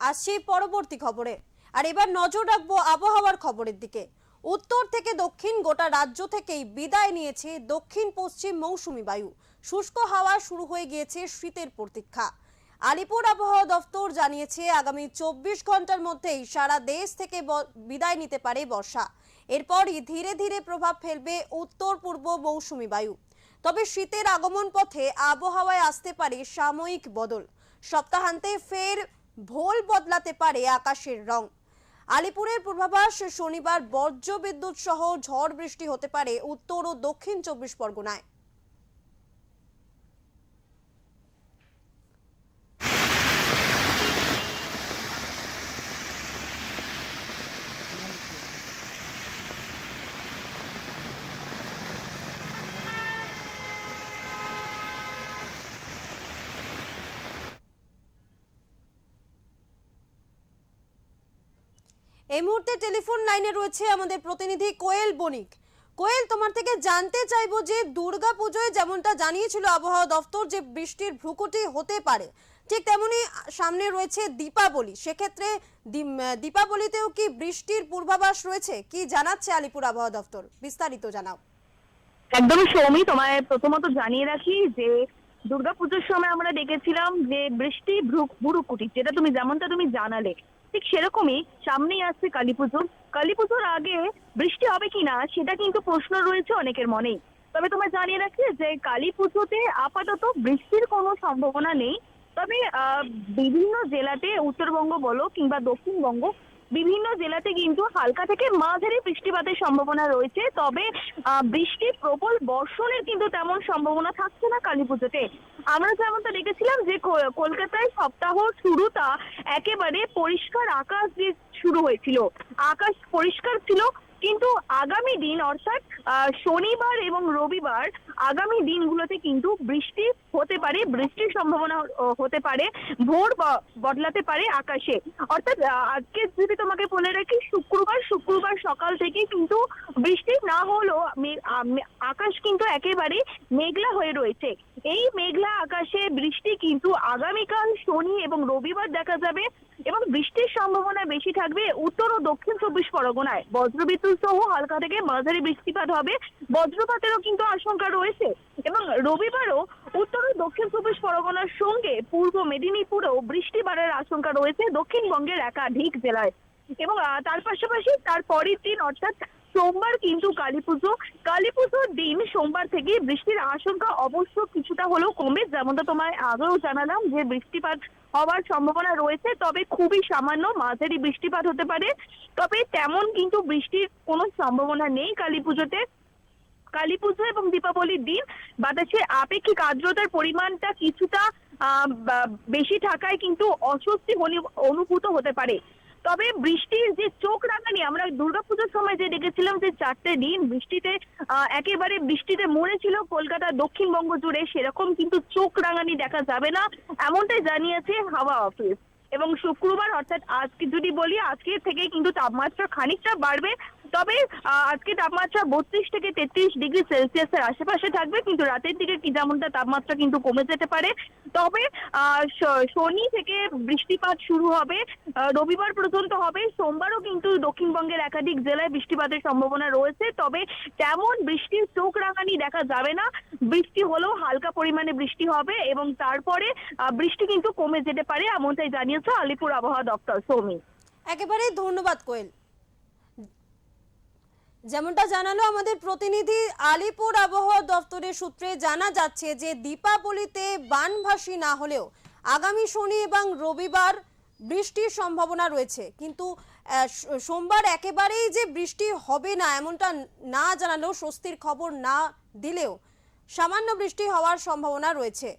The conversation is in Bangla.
আসছি পরবর্তী খবরে। আর এবার নজর রাখব আবহাওয়ার খবরের দিকে। উত্তর থেকে দক্ষিণ গোটা রাজ্য থেকেই বিদায় নিয়েছে দক্ষিণ পশ্চিম মৌসুমী বায়ু। শুষ্ক হাওয়া শুরু হয়ে গিয়েছে শীতের প্রতীক্ষা। আলিপুর আবহাওয়া দফতর জানিয়েছে, আগামী চব্বিশ ঘণ্টার মধ্যেই সারা দেশ থেকে বিদায় নিতে পারে বর্ষা। এরপরই ধীরে ধীরে প্রভাব ফেলবে উত্তর পূর্ব মৌসুমী বায়ু। তবে শীতের আগমন পথে আবহাওয়ায় আসতে পারে সাময়িক বদল। সপ্তাহান্তে ফের ভোল বদলাতে পারে আকাশের রং। আলিপুরের পূর্বাভাস, শনিবার বজ্র বিদ্যুৎ সহ ঝড় বৃষ্টি হতে পারে উত্তর ও দক্ষিণ চব্বিশ পরগনায়। এই মুহূর্তে টেলিফোন লাইনে রয়েছে আমাদের প্রতিনিধি কোয়েল বণিক। কোয়েল, তোমার থেকে জানতে চাইব যে দুর্গা পুজোয় যেমনটা জানিয়েছিল আবহাওয়া দফতর যে বৃষ্টির ভ্রুকুটি হতে পারে, ঠিক তেমনি সামনে রয়েছে দীপাবলি। সেক্ষেত্রে দীপাবলিতেও কি বৃষ্টির পূর্বাভাস রয়েছে? কি জানাচ্ছে আলিপুর আবহাওয়া দফতর? বিস্তারিত জানাও। একদমই সৌমি, তোমায় প্রথমত জানিয়ে রাখি যে দুর্গাপুজোর সময় আমরা দেখেছিলাম যে বৃষ্টি ভ্রু- ভুরুকুটি, যেটা তুমি, যেমনটা তুমি জানালে ঠিক সেরকমই সামনেই আসছে কালী পুজো কালী পুজোর আগে বৃষ্টি হবে কিনা সেটা কিন্তু প্রশ্ন রয়েছে অনেকের মনেই। তবে তোমায় জানিয়ে রাখি যে কালী পুজোতে আপাতত বৃষ্টির কোনো সম্ভাবনা নেই। তবে বিভিন্ন জেলাতে উত্তরবঙ্গ বলো কিংবা দক্ষিণবঙ্গ বিভিন্ন জেলাতে কিন্তু হালকা থেকে মাঝারি বৃষ্টিপাতের সম্ভাবনা রয়েছে। তবে আহ, বৃষ্টির প্রবল বর্ষণের কিন্তু তেমন সম্ভাবনা থাকছে না কালী পুজোতে। আমরা যেমনটা দেখেছিলাম যে কলকাতায় সপ্তাহ শুরুটা একেবারে পরিষ্কার আকাশ দিয়ে শুরু হয়েছিল। আকাশ পরিষ্কার ছিল কিন্তু আগামী দিন অর্থাৎ শনিবার এবং রবিবার আগামী দিনগুলোতে কিন্তু বৃষ্টি হতে পারে, বৃষ্টির সম্ভাবনা হতে পারে, ভোর বদলাতে পারে আকাশে। অর্থাৎ আজকে যদি তোমাকে বলে রাখি, শুক্রবার শুক্রবার সকাল থেকে কিন্তু বৃষ্টি না হলেও আকাশ কিন্তু একেবারে মেঘলা হয়ে রয়েছে। এই মেঘলা আকাশে বৃষ্টি কিন্তু আগামীকাল শনি এবং রবিবার দেখা যাবে এবং বৃষ্টির সম্ভাবনা বেশি থাকবে উত্তর ও দক্ষিণ চব্বিশ পরগনায়। বজ্রবিদ্যুৎ সহ হালকা থেকে মাঝারি বৃষ্টিপাত হবে। বজ্রপাতেরও কিন্তু আশঙ্কা রয়েছে। এবং রবিবারও উত্তর ও দক্ষিণ চব্বিশ পরগনার সঙ্গে পূর্ব মেদিনীপুরেও বৃষ্টি বাড়ার আশঙ্কা রয়েছে দক্ষিণবঙ্গের একাধিক জেলায়। এবং তার পাশাপাশি তার পরের দিন অর্থাৎ সোমবার কিন্তু কালী পুজো। কালী পুজোর দিন সোমবার থেকে বৃষ্টির আশঙ্কা অবশ্য কিছুটা হলেও কমে, যেমনটা তোমায় আগেও জানালাম যে বৃষ্টিপাত হওয়ার সম্ভাবনা রয়েছে, তবে খুবই সামান্য, মাঝারি বৃষ্টিপাত হতে পারে। তবে তেমন কিন্তু বৃষ্টির কোনো সম্ভাবনা নেই কালী পুজোতে। কালী পুজো এবং দীপাবলির দিন বাতাসে আপেক্ষিক আর্দ্রতার পরিমাণটা কিছুটা বেশি থাকায় কিন্তু অস্বস্তি অনু- অনুভূত হতে পারে। তবে বৃষ্টির যে চোখ দুর্গাপুজোর সময় যে দেখেছিলাম যে চারটে দিন বৃষ্টিতে একেবারে বৃষ্টিতে মরেছিল কলকাতা দক্ষিণবঙ্গ জুড়ে, সেরকম কিন্তু চোখ রাঙানি দেখা যাবে না, এমনটাই জানিয়েছে হাওয়া অফিস। এবং শুক্রবার, অর্থাৎ আজকে যদি বলি, আজকে থেকে কিন্তু তাপমাত্রা খানিকটা বাড়বে। তবে আজকে তাপমাত্রা বত্রিশ থেকে তেত্রিশ ডিগ্রি সেলসিয়াসের আশেপাশে থাকবে, কিন্তু রাতের দিকে কি যেমনটা তাপমাত্রা কিন্তু কমে যেতে পারে। তবে শনি থেকে বৃষ্টিপাত শুরু হবে রবিবার পর্যন্ত হবে। সোমবারও কিন্তু দক্ষিণবঙ্গের একাধিক জেলায় বৃষ্টিপাতের সম্ভাবনা রয়েছে। তবে, তেমন বৃষ্টির চোখ রাঙানি দেখা যাবে না। বৃষ্টি হলেও হালকা পরিমাণে বৃষ্টি হবে এবং তারপরে বৃষ্টি কিন্তু কমে যেতে পারে, এমনটাই জানিয়েছে আলিপুর আবহাওয়া দপ্তর, সৌমি। একেবারে ধন্যবাদ, কোয়েল। যেমনটা জানালো আমাদের প্রতিনিধি, আলিপুর আবহাওয়া দপ্তরের সূত্রে জানা যাচ্ছে যে দীপাবলিতে বানভাসী না হলেও আগামী শনি এবং রবিবার বৃষ্টির সম্ভাবনা রয়েছে। কিন্তু সোমবার একেবারেই যে বৃষ্টি হবে না এমনটা না জানালেও স্বস্তির খবর না দিলেও সামান্য বৃষ্টি হওয়ার সম্ভাবনা রয়েছে।